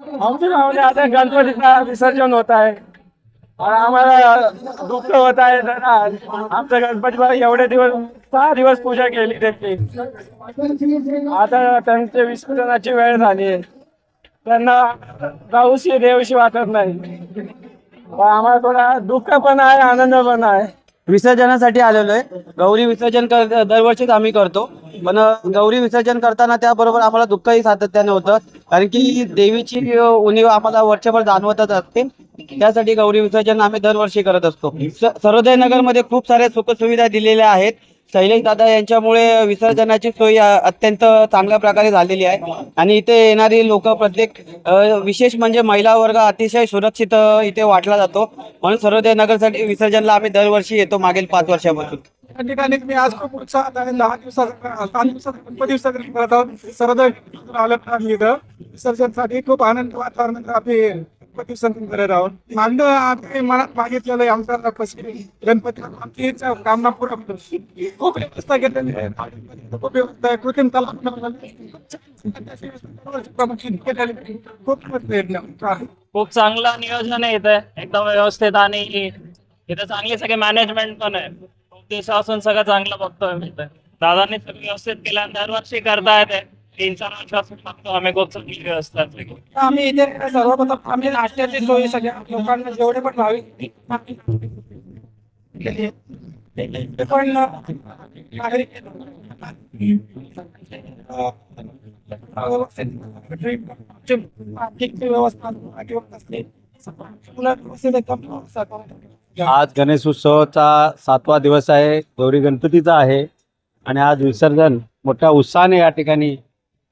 आमच्या गावामध्ये आता गणपतीचा विसर्जन होत आहे. आम्हाला दुःख होत आहे. जरा आमच्या गणपतीला एवढे दिवस सहा दिवस पूजा केली त्यांची आता त्यांच्या विसर्जनाची वेळ झाली आहे. त्यांना जाऊशी देवशी वाटत नाही. आम्हाला थोडा दुःख पण आहे आनंद पण आहे. विसर्जनासाठी आलेलो आहे. गौरी विसर्जन कर दरवर्षीच आम्ही करतो. पण गौरी विसर्जन करताना त्याबरोबर आम्हाला दुःखही सातत्याने होतं. कारण की देवीची उणीव आम्हाला वर्षभर जाणवतच असते. त्यासाठी गौरी विसर्जन आम्ही दरवर्षी करत असतो. सर्वोदय नगरमध्ये खूप साऱ्या सुखसुविधा दिलेल्या आहेत. शैलेश दादा यांच्यामुळे विसर्जनाची सोय अत्यंत चांगल्या प्रकारे झालेली आहे. आणि इथे येणारी लोक प्रत्येक विशेष म्हणजे महिला वर्ग अतिशय सुरक्षित इथे वाटला जातो. म्हणून सर्वोदय नगरसाठी विसर्जनला आम्ही दरवर्षी येतो मागील पाच वर्षापासून. या ठिकाणी मी आज खूप उत्साहात आहे दहा दिवसाचा दिवसाचा गणपती विसर्जन करत आहोत. सर्व आलं आम्ही इथं. विसर्जनसाठी खूप आनंद वातावरण आम्ही गणपती विसर्जन करत आहोत. आम्ही मागितलेलं आहे आमचा कशी गणपती आमची कामना पूर्ण खूप व्यवस्था घेतलेली आहे. खूप व्यवस्था आहे. कृत्रिम तलाव खूप खूप चांगलं नियोजन आहे इथे. एकदम व्यवस्थित आणि इथे चांगली सगळे मॅनेजमेंट पण आहे. खूप दिवसापासून सगळं चांगलं बघतोय मी इथे. दादांनी सगळं व्यवस्थित केलं दरवर्षी करताय ते तीन चार वर्षापासून बघतो आम्ही आहे सगळी. आम्ही इथे सर्वप्रथम आम्ही नाश्त्याची सोय सगळ्या लोकांना जेवढे पण भाविक पण नागरिक आर्थिक व्यवस्था असते आज गणेश उत्सवाचा सातवा दिवस आहे गौरी गणपतीचा आहे आणि आज विसर्जन मोठ्या उत्साहाने या ठिकाणी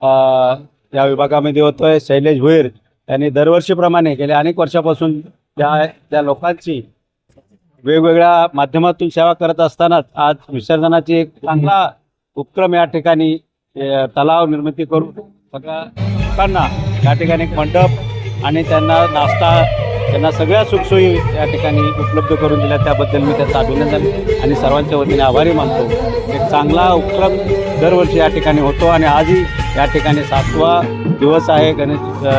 या विभागामध्ये होतोय शैलेश भुईर यांनी दरवर्षीप्रमाणे गेल्या अनेक वर्षापासून त्या त्या लोकांची वेगवेगळ्या माध्यमातून सेवा करत असतानाच आज विसर्जनाची एक चांगला उपक्रम या ठिकाणी तलाव निर्मिती करून सगळ्या लोकांना या ठिकाणी एक मंडप आणि त्यांना नाश्ता त्यांना सगळ्या सुखसोयी या ठिकाणी उपलब्ध करून दिल्या. त्याबद्दल मी त्याचं अभिनंदन आणि सर्वांच्या वतीने आभारी मानतो. एक चांगला उपक्रम दरवर्षी या ठिकाणी होतो आणि आजही या ठिकाणी सातवा दिवस आहे गणेश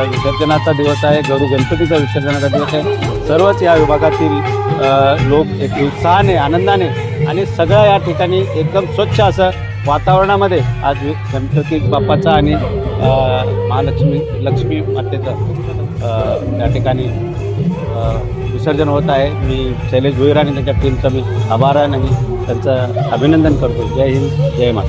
विसर्जनाचा दिवस आहे गरु गणपतीचा विसर्जनाचा दिवस आहे. सर्वच या विभागातील लोक एक उत्साहाने आनंदाने आणि सगळ्या या ठिकाणी एकदम स्वच्छ असं वातावरणामध्ये आज गणपती बाप्पाचा आणि महालक्ष्मी लक्ष्मी मातेचं या ठिकाणी विसर्जन होत आहे. मी शैलेश भुईर आणि त्यांच्या टीमचा मी आभार आणि त्यांचं अभिनंदन करतो जय हिंद जय माता